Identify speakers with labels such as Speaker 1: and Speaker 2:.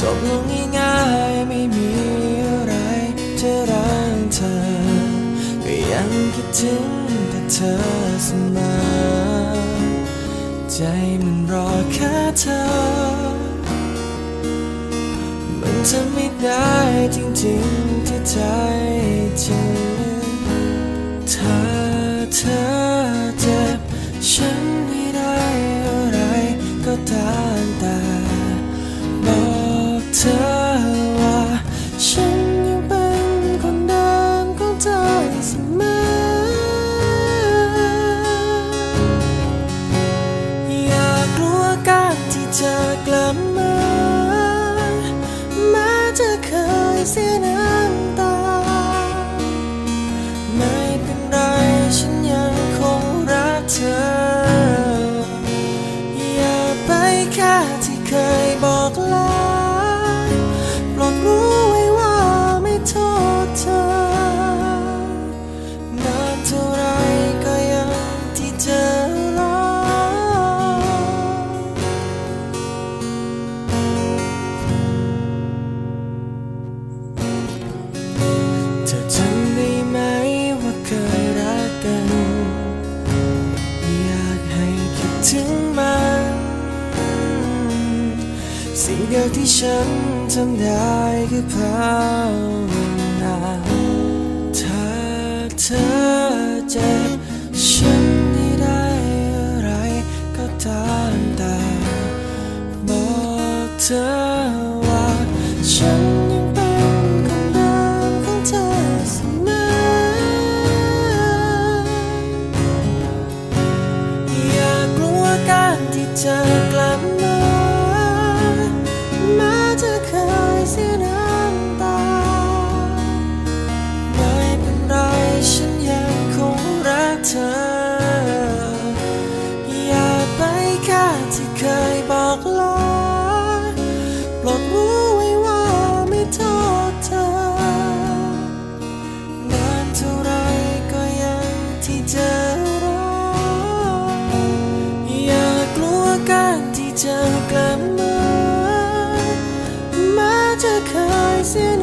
Speaker 1: จบลงง่ายๆไม่มีอะไรจะรังเธอก็ยังคิดถึงแต่เธอเสมอใจมันรอแค่เธอ มันจะไม่ได้จริงๆที่ใจเธอถ้าเธอเจ็บฉันไม่ได้อะไรก็ตาม เสียน้ำตา ไม่เป็นไรฉันยังคงรักเธอ อย่าไปแค่ที่เคยบอกลา ถึงมัน สิ่งเดียวที่ฉันทำได้คือภาวนาถ้าเธอ จะกลับมาแม้จะเคยเสียน้ำตา ไม่เป็นไรฉันยังคงรักเธอ อย่าไปค่าที่เคยบอก this is